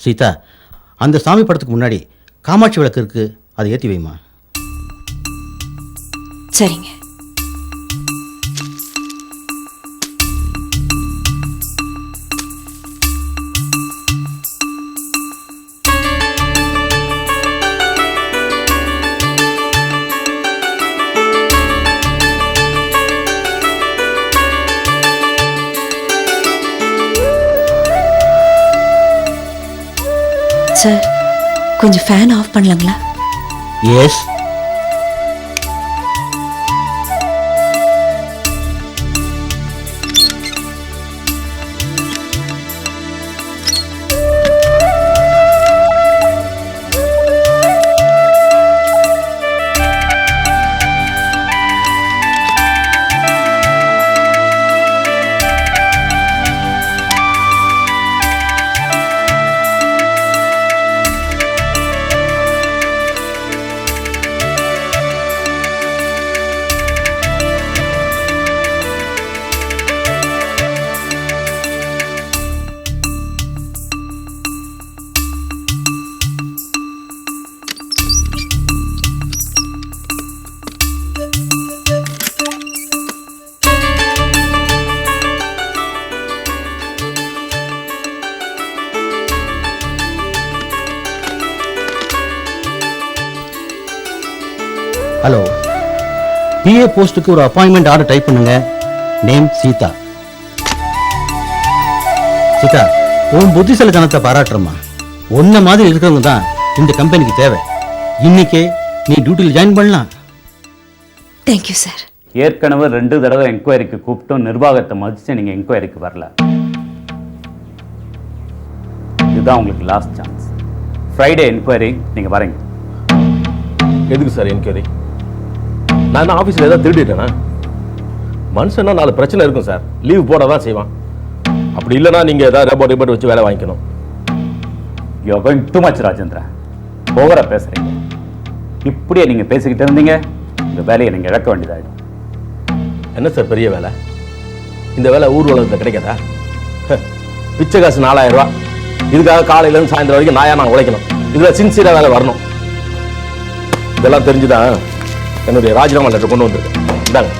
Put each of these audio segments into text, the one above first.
சீதா அந்த சாமி படத்துக்கு முன்னாடி காமாட்சி விளக்கு இருக்கு. அதை ஏற்றி வைமா. சரிங்க. சார் கொஞ்சம் ஃபேன் ஆஃப் பண்ணலாங்களா? எஸ் ஹலோ பிஏ போஸ்ட்டுக்கு ஒரு அப்பாயின்மெண்ட் ஆர்டர் டைப் பண்ணுங்க. நேம் சீதா சீதா உன் புத்திசாலித்தனத்தை பாராட்டுறமா உன்ன மாதிரி இருக்கிறவங்க தான் இந்த கம்பெனிக்கு தேவை. இன்னைக்கே நீ டியூட்டியில் ஜாயின் பண்ணலாம். தேங்க்யூ சார் ஏற்கனவே ரெண்டு தடவை என்கொயரிக்கு கூப்பிட்டும். நிர்வாகத்தை மதித்து நீங்கள் என்கொயரிக்கு வரல. இதுதான் உங்களுக்கு லாஸ்ட் சான்ஸ் ஃப்ரைடே என்கொயரி நீங்கள் வரீங்க. எதுக்கு சார் என்கொயரி நான் என்ன ஆஃபீஸில் ஏதாவது திருடிட்டேனா? மனுஷன்னா நாலு பிரச்சனை இருக்கும் சார். லீவ் போட தான் செய்வான். அப்படி இல்லைன்னா நீங்கள் ஏதாவது ரெபோட் ரிபோட் வச்சு வேலை வாங்கிக்கணும். You going too much Rajendra. ஓவராக பேசுகிறீங்க இப்படியே நீங்கள் பேசிக்கிட்டு இருந்தீங்க இந்த வேலையை நீங்கள் இழக்க வேண்டியதாயிடும். என்ன சார் பெரிய வேலை? இந்த வேலை ஊர் உலகத்தில் கிடைக்காதா? பிச்சை காசு நாலாயிரம் ரூபா. இதுக்காக காலையிலேருந்து சாயந்தரம் வரைக்கும் நாயா நான் உழைக்கணும். இதில் சின்சியராக வேலை வரணும். இதெல்லாம் தெரிஞ்சுதான். என்னுடைய ராஜினாமா லெட்டர் கொண்டு வந்திருக்கேன் இந்தாங்க.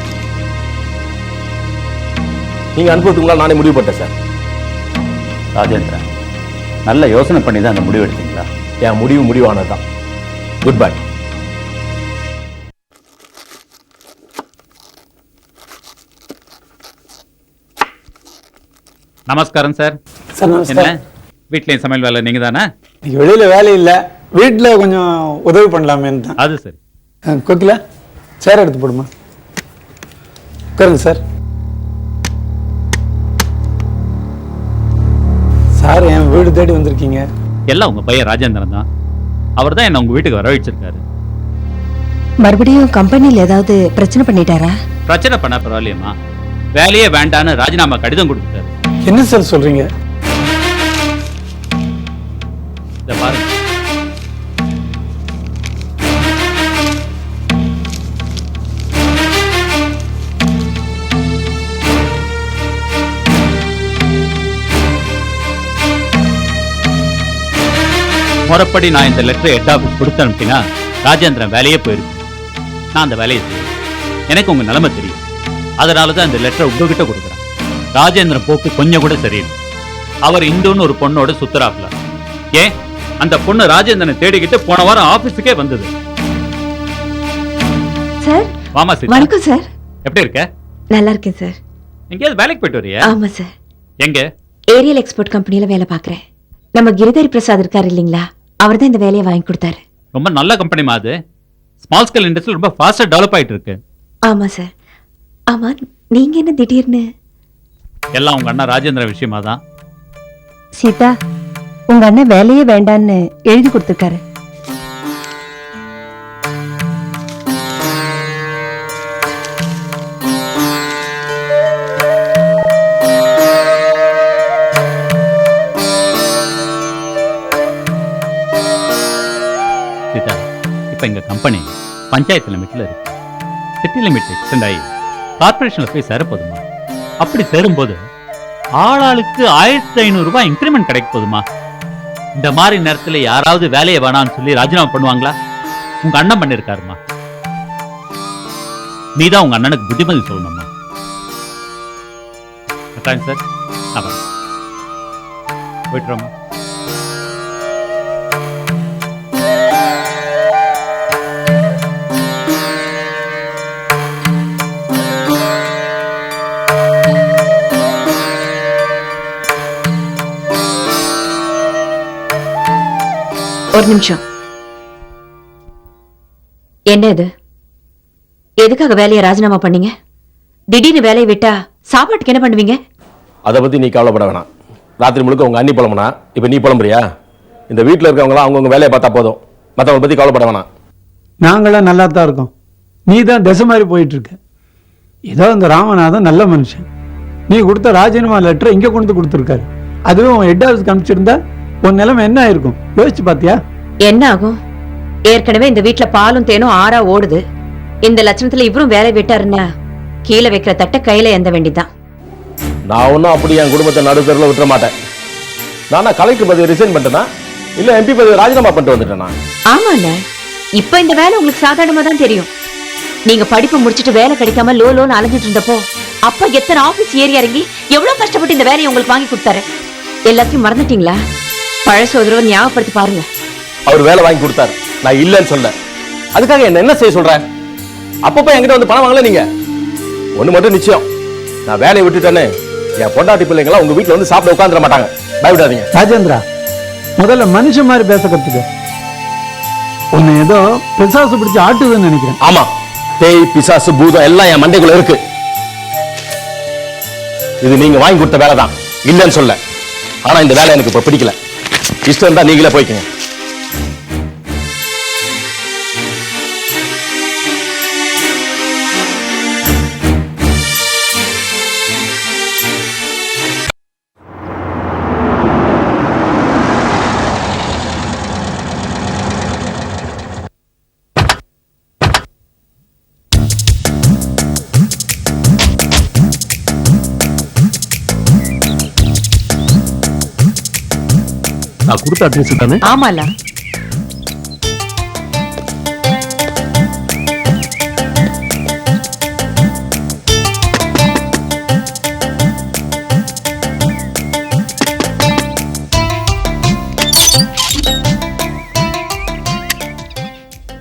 நீங்கள் அனுப்புறதுக்கு நானே முடிவு பண்ணிட்டேன் சார். ராஜேந்திரா நல்ல யோசனை பண்ணி தான் அந்த முடிவு எடுத்தீங்களா? என் முடிவு முடிவானது தான் குட் பை நமஸ்காரம் சார். சார் என்ன? வீட்லேயும் சமையல் வேலை நீங்கள் தானே வெளியில் வேலை இல்லை. வீட்டில் கொஞ்சம் உதவி பண்ணலாமேன்னு தான் அது சரி. கோகிலா சேர் எடுத்து போடுமா? உட்காருங்க சார் சார் என் வீடு தேடி வந்திருக்கீங்க. எல்லாம் உங்கள் பையன் ராஜேந்திரன் தான். அவர் தான் என்னை உங்கள் வீட்டுக்கு வர வச்சிருக்காரு. மறுபடியும் கம்பெனியில் ஏதாவது பிரச்சனை பண்ணிட்டாரா? பிரச்சனை பண்ண பரவாயில்லையம்மா. வேலையே வேண்டான்னு ராஜினாமா கடிதம் கொடுத்துட்டாரு. என்ன சார் சொல்றீங்க? முறைப்படி நான் இந்த லெட்டரை ஹெட் ஆஃபீஸ் கொடுத்து அனுப்பினா ராஜேந்திரன் வேலையே போயிருக்கு நான் அந்த வேலையை செய்வேன். எனக்கு உங்க நிலைமை தெரியும். அதனால தான் இந்த லெட்டரை உங்ககிட்ட கொடுக்குறேன். ராஜேந்திரன் போக்கு கொஞ்சம் கூட சரியில்லை. அவர் இந்துன்னு ஒரு பொண்ணோட சுத்துறாப்ல ஏன்? அந்த பொண்ணு ராஜேந்திரனை தேடிக்கிட்டு போன வாரம் ஆபீஸுக்கே வந்தது. சார் வாமா சீதா. வணக்கம் சார். எப்படி இருக்க? நல்லா இருக்கேன் சார். எங்கேயாவது வேலைக்கு போயிட்டு வரியா? ஆமா சார். எங்க? ஏரியல் எக்ஸ்போர்ட் கம்பெனியில் வேலை பார்க்குறேன். நம்ம கிரிதரி பிரசாத் இருக்காரு இல்லைங்களா? அவர் தான் இந்த வேலையை வாங்கி கொடுத்தாரு. ரொம்ப நல்ல கம்பெனி அது. ஸ்மால் ஸ்கேல் இண்டஸ்ட்ரி ரொம்ப ஃபாஸ்டா டெவலப் ஆயிட்டு இருக்கு. ஆமா சார் ஆமா நீங்க என்ன திடீர்னு? எல்லாம் உங்க அண்ணா ராஜேந்திர விஷயமா தான் சீதா உங்க அண்ணன் வேலையே வேண்டான்னு எழுதி கொடுத்துருக்காரு. இப்போ எங்க கம்பெனி பஞ்சாயத்து லிமிட்டில் இருக்கு. சிட்டி லிமிட் எக்ஸ்டெண்ட் ஆகி கார்பரேஷனில் போய் சேரப்போதுமா அப்படி சேரும்போது ஆளாளுக்கு ஆயிரத்தி ஐநூறு இன்க்ரிமெண்ட் கிடைக்க போதுமா? இந்த மாதிரி நேரத்தில் யாராவது வேலையை வேணாம்னு சொல்லி ராஜினாமா பண்ணுவாங்களா? உங்கள் அண்ணன் பண்ணியிருக்காருமா நீ தான் உங்கள் அண்ணனுக்கு புத்திமதி சொல்லணும்மா சார் அப்புறம் போயிட்டுறோம்மா ஒரு நிமிஷம். என்ன இது? எதுக்காக வேலையை ராஜினாமா பண்ணீங்க? திடீர்னு வேலையை விட்டா சாப்பாட்டுக்கு என்ன பண்ணுவீங்க? அதை பத்தி நீ கவலைப்பட வேணாம். ராத்திரி முழுக்க உங்க அண்ணி புலம்புனா இப்போ நீ புலம்புறியா? இந்த வீட்டில் இருக்கவங்களாம் அவங்கவுங்க வேலையை பார்த்தா போதும். மற்றவங்க பத்தி கவலைப்பட வேணாம். நாங்களாம் நல்லா தான் இருக்கோம். நீ தான் திசை மாதிரி போயிட்டு இருக்க ஏதோ இந்த ராமநாதன் நல்ல மனுஷன். நீ கொடுத்த ராஜினாமா லெட்டரை இங்கே கொண்டு வந்து கொடுத்துருக்காரு. அதுவும் உன் ஹெட் ஆஃபீஸ்க்கு அனுப்பிச்சிருந்தா உன் நிலைமை என்ன ஆயிருக்கும்? யோசிச்சு பார்த்தியா? என்ன ஆகும் ஏற்கனவே இந்த வீட்ல பாலும் தேனும் ஆறா ஓடுது. இந்த லட்சணத்துல இவரும் வேலை விட்டாருன்னா கீழே வைக்கிற தட்டை கையில எந்த வேண்டிதான் நான் ஒன்றும் அப்படி என் குடும்பத்தை நடுத்தரில் விட்டுற மாட்டேன். நானா கலெக்டர் பதவி ரிசைன் பண்ணிட்டேனா? இல்லை எம்பி பதவி ராஜினாமா பண்ணிட்டு வந்துட்டேனா? ஆமாண்ண. இப்ப இந்த வேலை உங்களுக்கு சாதாரணமா தான் தெரியும். நீங்க படிப்பு முடிச்சிட்டு வேலை கிடைக்காம லோ லோன்னு அலைஞ்சிட்டு இருந்தப்போ அப்பா எத்தனை ஆபீஸ் ஏறி இறங்கி எவ்வளவு கஷ்டப்பட்டு இந்த வேலையை உங்களுக்கு வாங்கி கொடுத்தாரு? எல்லாத்தையும் மறந்துட்டீங்களா? பழசு ஒரு ஞாபகப்படுத்தி பாருங்க. அவர் வேலை வாங்கி கொடுத்தாரு. நான் இல்லைன்னு சொல்ல அதுக்காக என்ன என்ன செய்ய சொல்றேன் அப்பப்போ என்கிட்ட வந்து பணம் வாங்கல நீங்க? ஒண்ணு மட்டும் நிச்சயம். நான் வேலையை விட்டுட்டேன்னு என் பொண்டாட்டி பிள்ளைங்களாம் உங்க வீட்டுல வந்து சாப்பிட உட்காந்துட மாட்டாங்க. பயப்படாதீங்க. ராஜேந்திரா முதல்ல மனுஷன் மாதிரி பேச கத்துக்க. உன்னை ஏதோ பிசாசு பிடிச்சி ஆட்டுதுன்னு நினைக்கிறேன். ஆமா. பேய் பிசாசு பூதம் எல்லாம் என் மண்டைக்குள்ள இருக்கு. இது நீங்க வாங்கி கொடுத்த வேலை தான் இல்லைன்னு சொல்ல. ஆனா இந்த வேலை எனக்கு இப்ப பிடிக்கல. இஷ்டம் இருந்தா நீங்களே போய்க்கங்க. நான் கொடுத்த அட்ரஸ் தானே? ஆமால.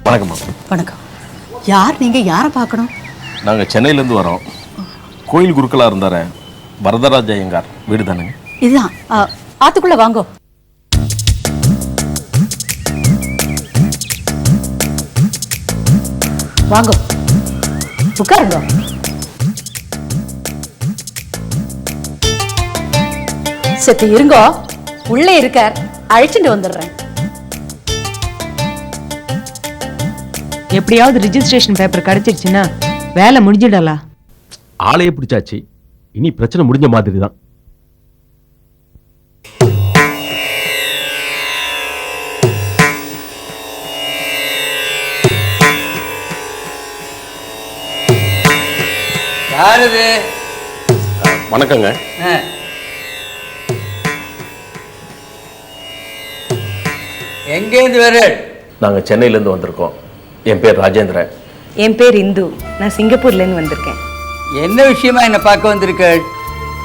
வணக்கம்மா வணக்கம். யார் நீங்க? யாரை பார்க்கணும்? நாங்க சென்னையில இருந்து வரோம். கோயில் குருக்களா இருந்தார வரதராஜ ஐயங்கார் வீடு தானுங்க? இதுதான். ஆ, ஆத்துக்குள்ள வாங்கோ. வாங்கோ. உட்காருங்க. செத்து இருங்கோ. உள்ளே இருக்கார். அழைச்சிட்டு வந்துடுறேன். எப்படியாவது ரிஜிஸ்ட்ரேஷன் பேப்பர் கிடைச்சிருச்சுன்னா வேலை முடிஞ்சிடலாம் ஆளையே பிடிச்சாச்சு. இனி பிரச்சனை முடிஞ்ச மாதிரி தான் யாருது? வணக்கங்க. எங்கேருந்து வர? நாங்க சென்னையில இருந்து வந்திருக்கோம். என் பேர் ராஜேந்திரன். என் பேர் இந்து. நான் சிங்கப்பூர்லேருந்து வந்திருக்கேன். என்ன விஷயமா என்ன பார்க்க வந்திருக்க?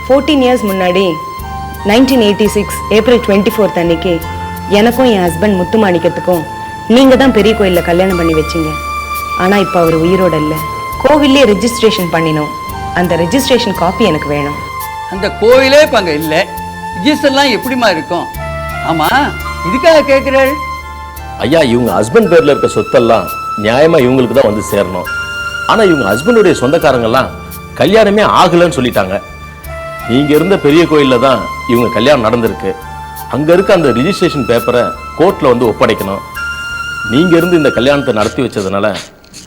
ஃபோர்டீன் இயர்ஸ் முன்னாடி nineteen eighty six April twenty fourth அன்னைக்கு எனக்கும் என் ஹஸ்பண்ட் முத்துமாணிக்கத்துக்கும் நீங்கள் தான் பெரிய கோயிலில் கல்யாணம் பண்ணி வச்சீங்க. ஆனால் இப்போ அவர் உயிரோட இல்லை. கோவில்லே ரெஜிஸ்ட்ரேஷன் பண்ணினோம். அந்த ரெஜிஸ்ட்ரேஷன் காப்பி எனக்கு வேணும். அந்த கோவிலே இப்ப அங்க இல்லை. ரிஜிஸ்டர்லாம் எப்படிமா இருக்கும்? ஆமா இதுக்காக கேட்கிறாள் ஐயா இவங்க ஹஸ்பண்ட் பேர்ல இருக்க சொத்தெல்லாம் நியாயமா இவங்களுக்கு தான் வந்து சேரணும். ஆனா இவங்க ஹஸ்பண்டுடைய சொந்தக்காரங்கெல்லாம் கல்யாணமே ஆகலைன்னு சொல்லிட்டாங்க. நீங்க இருந்த பெரிய கோயில்ல தான் இவங்க கல்யாணம் நடந்திருக்கு. அங்க இருக்க அந்த ரிஜிஸ்ட்ரேஷன் பேப்பரை கோர்ட்ல வந்து ஒப்படைக்கணும். நீங்க இருந்து இந்த கல்யாணத்தை நடத்தி வச்சதுனால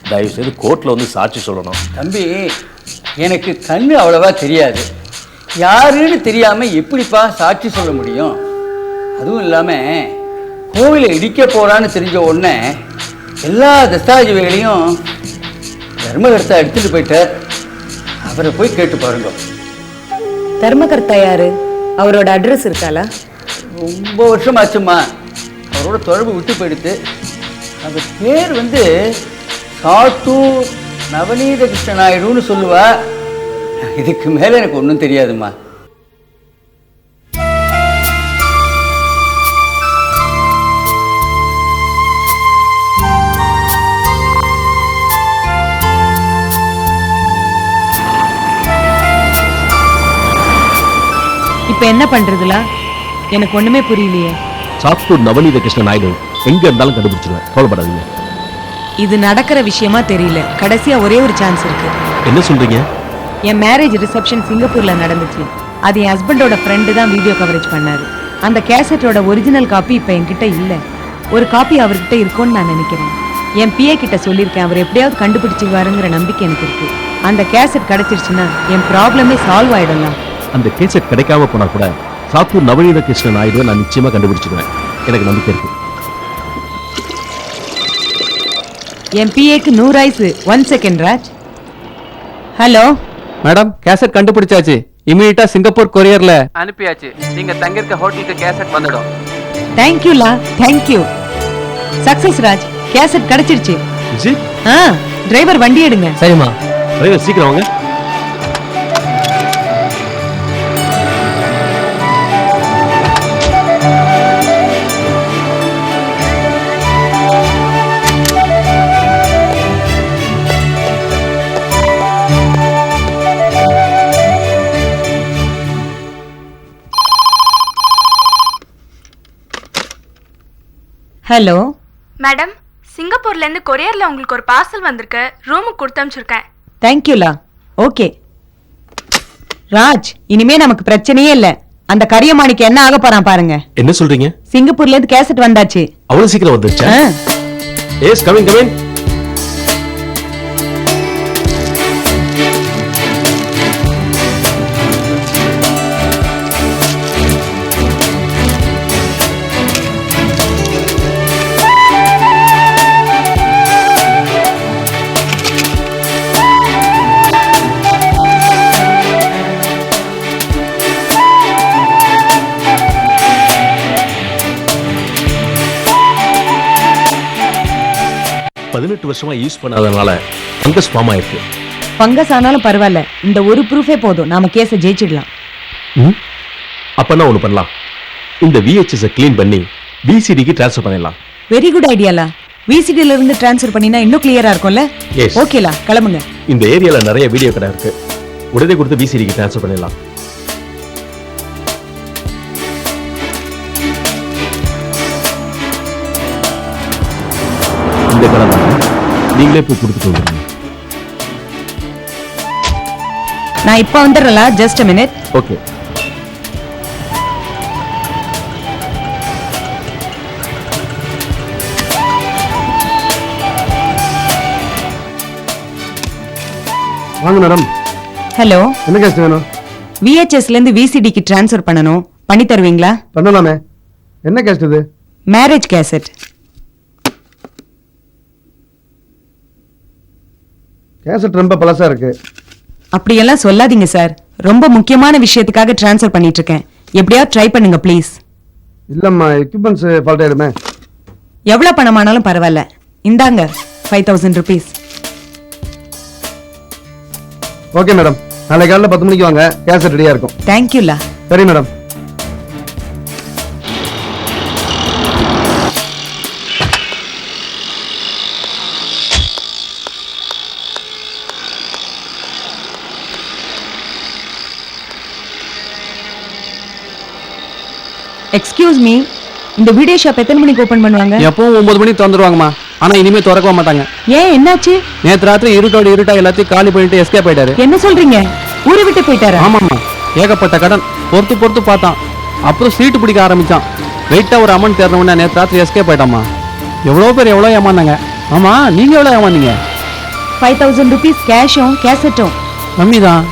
தயவு செய்து கோர்ட்ல வந்து சாட்சி சொல்லணும். தம்பி எனக்கு கண்ணு அவ்வளவா தெரியாது. யாருன்னு தெரியாம எப்படிப்பா சாட்சி சொல்ல முடியும்? அதுவும் இல்லாம கோவிலை இடிக்க போறான்னு தெரிஞ்ச உடனே எல்லா தஸ்தாவேஜுகளையும் தர்மகர்த்தா எடுத்துட்டு போயிட்டார். அவரை போய் கேட்டு பாருங்க. தர்மகர்த்தா யாரு? அவரோட அட்ரஸ் இருக்காளா? ரொம்ப வருஷம் ஆச்சும்மா அவரோட தொடர்பு விட்டு போயிடுத்து. அந்த பேர் வந்து சாத்தூர் நவநீத கிருஷ்ண நாயுடுன்னு சொல்லுவா. இதுக்கு மேலே எனக்கு ஒன்றும் தெரியாதும்மா. இப்ப என்ன பண்றதுல? எனக்கு ஒண்ணுமே புரியலையே. சாத்தூர் நவநீத கிருஷ்ண நாயுடு எங்க இருந்தாலும் கண்டுபிடிச்சிருவேன். கவலைப்படாதீங்க. இது நடக்கிற விஷயமா தெரியல. கடைசியா ஒரே ஒரு சான்ஸ் இருக்கு. என்ன சொல்றீங்க? என் மேரேஜ் ரிசப்ஷன் சிங்கப்பூர்ல நடந்துச்சு. அது என் ஹஸ்பண்டோட ஃப்ரெண்டு தான் வீடியோ கவரேஜ் பண்ணாரு. அந்த கேசட்டோட ஒரிஜினல் காப்பி இப்ப என்கிட்ட இல்ல. ஒரு காப்பி அவர்கிட்ட இருக்கும்னு நான் நினைக்கிறேன். என் பிஏ கிட்ட சொல்லியிருக்கேன் அவர் எப்படியாவது கண்டுபிடிச்சிருவாருங்கிற நம்பிக்கை எனக்கு இருக்கு. அந்த கேசட் கிடைச்சிருச்சுன்னா என் ப்ராப்ளமே சால்வ் ஆயிடலாம் அந்த கேசட் கிடைக்காம போனா கூட சாத்தூர் நவநீத கிருஷ்ண நாயுடு நான் நிச்சயமா கண்டுபிடிச்சிருவேன் எனக்கு நம்பிக்கை இருக்கு. என் பிஏக்கு நூறு ஆயுசு one second Raj. Hello madam cassette கண்டுபிடிச்சாச்சு. இமீடியட்டா சிங்கப்பூர் கொரியர்ல. அனுப்பியாச்சு. நீங்க தங்கிருக்க ஹோட்டலுக்கு கேசட் வந்துடும். தேங்க்யூலா thank you success Raj. Cassette கிடைச்சிருச்சு. ஜி. ஆ டிரைவர் வண்டி எடுங்க. சரிம்மா. டிரைவர் சீக்கிரம் வாங்க. ஹலோ. மேடம் சிங்கப்பூர்ல இருந்து கொரியர்ல உங்களுக்கு ஒரு பார்சல் வந்திருக்கு. ரூமுக்கு கொடுத்து அனுப்பிச்சிருக்கேன். தேங்க்யூலா ஓகே ராஜ் இனிமே நமக்கு பிரச்சனையே இல்ல. அந்த கரியமாணிக்கு என்ன ஆக போறான் பாருங்க. என்ன சொல்றீங்க? சிங்கப்பூர்ல இருந்து கேசட் வந்தாச்சு. அவ்வளவு சீக்கிரம் வந்துருச்சா? எஸ் கமிங் கமிங் பதினெட்டு வருஷமா யூஸ் பண்ணாதனால ஃபங்கஸ் ஃபார்ம் ஆயிருக்கு. ஃபங்கஸ் ஆனாலும் பரவாயில்ல. இந்த ஒரு ப்ரூஃபே போதும். நாம கேஸை ஜெயிச்சிடலாம். ம்? அப்பன்னா ஒண்ணு பண்ணலாம்? இந்த விஹெச்எஸ் க்ளீன் பண்ணி விசிடிக்கு ட்ரான்ஸ்ஃபர் பண்ணிடலாம். வெரி குட் ஐடியாலா விசிடில இருந்து ட்ரான்ஸ்ஃபர் பண்ணினா இன்னும் கிளியரா இருக்கும்ல? Yes. ஓகேலா கிளம்புங்க. இந்த ஏரியால நிறைய வீடியோ கடை இருக்கு. உடனே கொடுத்து விசிடிக்கு ட்ரான்ஸ்ஃபர் பண்ணிடலாம். நீங்களே போய் கொடுத்துட்டு வந்துருங்க. நான் இப்ப வந்துடுறல ஜஸ்ட் மினிட் ஓகே வாங்க மேடம் ஹலோ என்ன கேஸ் வேணும்? விஹெச்எஸ்ல இருந்து விசிடிக்கு ட்ரான்ஸ்ஃபர் பண்ணணும். பண்ணி தருவீங்களா? பண்ணலாமே. என்ன கேஸ்ட் இது? மேரேஜ் கேசட் கேசட் ரொம்ப பழசா இருக்கு. அப்படியெல்லாம் சொல்லாதீங்க சார். ரொம்ப முக்கியமான விஷயத்துக்காக ட்ரான்ஸ்ஃபர் பண்ணிட்டு இருக்கேன் எப்படியாவது ட்ரை பண்ணுங்க ப்ளீஸ் இல்லம்மா எக்யூப்மெண்ட்ஸ் ஃபால்ட் ஆயிடுமே. எவ்வளவு பணமானாலும் பரவாயில்ல. இந்தாங்க five thousand rupees okay madam நாளை காலையில் பத்து மணிக்கு வாங்க. கேசட் ரெடியா இருக்கும். தேங்க்யூலா சரி மேடம் எக்ஸ்கியூஸ் மீ இந்த வீடியோ ஷாப் எத்தனை மணிக்கு ஓபன் பண்ணுவாங்க? எப்பவும் ஒன்பது மணிக்கு திறந்துருவாங்கம்மா. ஆனா இனிமே திறக்க மாட்டாங்க. ஏன் என்னாச்சு? நேத்து ராத்திரி இருட்டோட இருட்டா எல்லாத்தையும் காலி பண்ணிட்டு எஸ்கேப் ஆயிட்டாரு. என்ன சொல்றீங்க? ஊரை விட்டு போயிட்டாரா? ஆமாம்மா. ஏகப்பட்ட கடன். பொறுத்து பொறுத்து பார்த்தான். அப்புறம் சீட்டு பிடிக்க ஆரம்பிச்சான். வெயிட்டா ஒரு அமௌண்ட் தேர்னவுடனே நேத்து ராத்திரி எஸ்கேப் ஆயிட்டாம்மா. எவ்வளோ பேர் எவ்வளோ ஏமாந்தாங்க? ஆமா நீங்க எவ்வளோ ஏமாந்தீங்க? ஃபைவ் தௌசண்ட் ருபீஸ் கேஷும் கேசட்டும் கம்மி தான்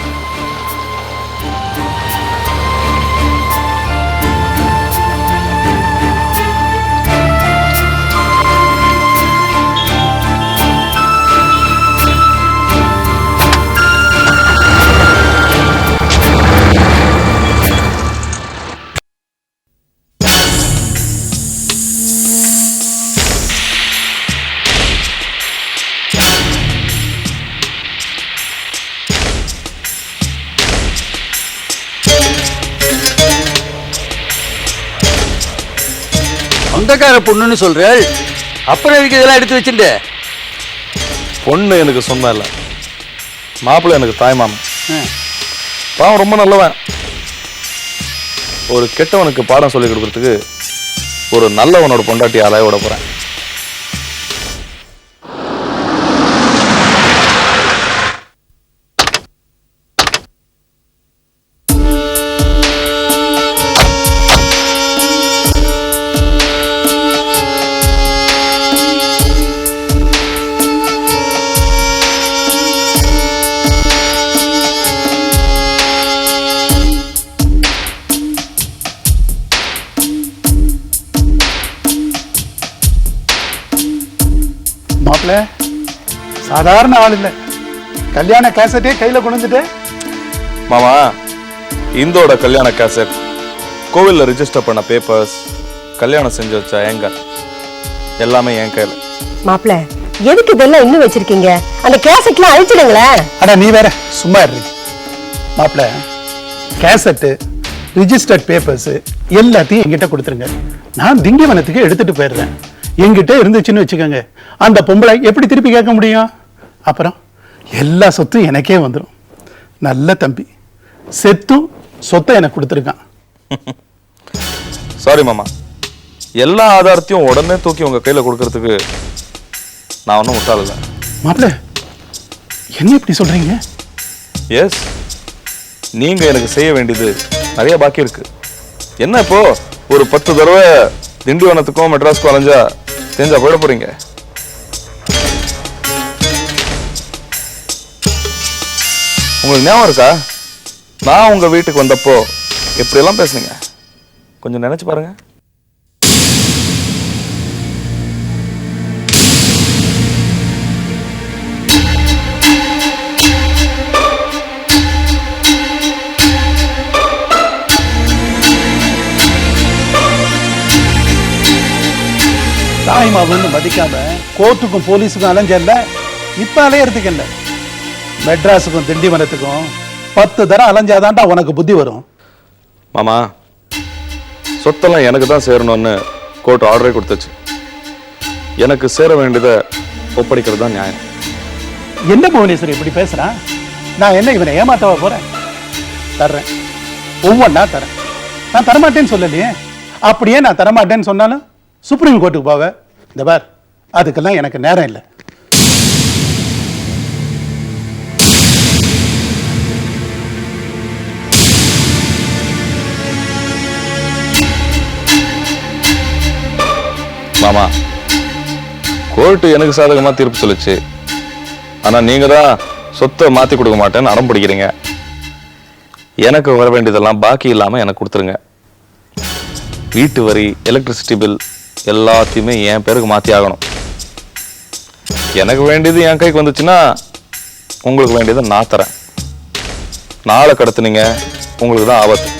சொந்தக்கார பொண்ணுன்னு சொல்றேன் அப்புறம் எதுக்கு இதெல்லாம் எடுத்து வச்சிருந்த? பொண்ணு எனக்கு சொந்தம் இல்லை. மாப்பிள்ளை எனக்கு தாய் மாமன். பாவம் ரொம்ப நல்லவன். ஒரு கெட்டவனுக்கு பாடம் சொல்லி கொடுக்கறதுக்கு ஒரு நல்லவனோட பொண்டாட்டி அலைய விட சாதாரண ஆள் இல்லை. கல்யாண கேசட்டே கையில் கொண்டு வந்துட்டு மாமா இந்தோட கல்யாண கேசட் கோவில்ல ரிஜிஸ்டர் பண்ண பேப்பர்ஸ் கல்யாணம் செஞ்சு வச்ச ஏங்க எல்லாமே என் கையில். மாப்பிள்ள எதுக்கு இதெல்லாம் இன்னும் வச்சிருக்கீங்க? அந்த கேசட்லாம் அழிச்சிடுங்களேன். அட நீ வேற சும்மா இரு. மாப்பிள்ள கேசட்டு ரிஜிஸ்டர்ட் பேப்பர்ஸ் எல்லாத்தையும் என்கிட்ட கொடுத்துருங்க. நான் திண்டிவனத்துக்கு எடுத்துட்டு போயிடுறேன். என்கிட்ட இருந்துச்சுன்னு வச்சுக்கோங்க. அந்த பொம்பளை எப்படி திருப்பி கேட்க முடியும்? அப்புறம் எல்லா சொத்தும் எனக்கே வந்துடும் நல்ல தம்பி. செத்தும் சொத்தை எனக்கு கொடுத்துருக்கான். சாரி மாமா. எல்லா ஆதாரத்தையும் உடனே தூக்கி உங்க கையில கொடுக்கறதுக்கு நான் ஒன்றும் முட்டாள் மாப்பிள்ள என்ன இப்படி சொல்றீங்க? எஸ் நீங்க எனக்கு செய்ய வேண்டியது நிறைய பாக்கி இருக்கு. என்ன இப்போ? ஒரு பத்து தடவை திண்டிவனத்துக்கும் மெட்ராஸ்க்கும் அலைஞ்சா தெரிஞ்சா போயிட போறீங்க. உங்களுக்கு ஞாபகம் இருக்கா? நான் உங்க வீட்டுக்கு வந்தப்போ எப்படியெல்லாம் பேசுனீங்க? கொஞ்சம் நினைச்சு பாருங்க. தாய்மாவுன்னு மதிக்காம கோர்ட்டுக்கும் போலீஸுக்கும் அலைஞ்சல இப்ப அலையறதுக்கு என்ன? மெட்ராஸுக்கும் திண்டிவனத்துக்கும் பத்து தரம் அலைஞ்சாதான்டா உனக்கு புத்தி வரும். மாமா சொத்தெல்லாம் எனக்கு தான் சேரணும்னு கோர்ட் ஆர்டரே கொடுத்துச்சு. எனக்கு சேர வேண்டியதை ஒப்படைக்கிறது தான் நியாயம். என்ன புவனேஸ்வரி இப்படி பேசுறான் நான் என்ன இவனை ஏமாத்தவா போறேன்? தர்றேன். ஒவ்வொன்றா தரேன் நான் தரமாட்டேன்னு சொல்லலையே. அப்படியே நான் தரமாட்டேன்னு சொன்னாலும் சுப்ரீம் கோர்ட்டுக்கு போவேன் இந்த பார் அதுக்கெல்லாம் எனக்கு நேரம் இல்லை. மாமா கோர்ட்டு எனக்கு சாதகமாக தீர்ப்பு சொல்லுச்சு. ஆனால் நீங்கள் தான் சொத்தை மாற்றி கொடுக்க மாட்டேன்னு அடம் பிடிக்கிறீங்க. எனக்கு வர வேண்டியதெல்லாம் பாக்கி இல்லாமல் எனக்கு கொடுத்துருங்க. வீட்டு வரி எலக்ட்ரிசிட்டி பில் எல்லாத்தையுமே என் பேருக்கு மாற்றி ஆகணும். எனக்கு வேண்டியது என் கைக்கு வந்துச்சுன்னா உங்களுக்கு வேண்டியதை நான் தரேன். நாளை கடத்துனீங்க உங்களுக்கு தான் ஆபத்து.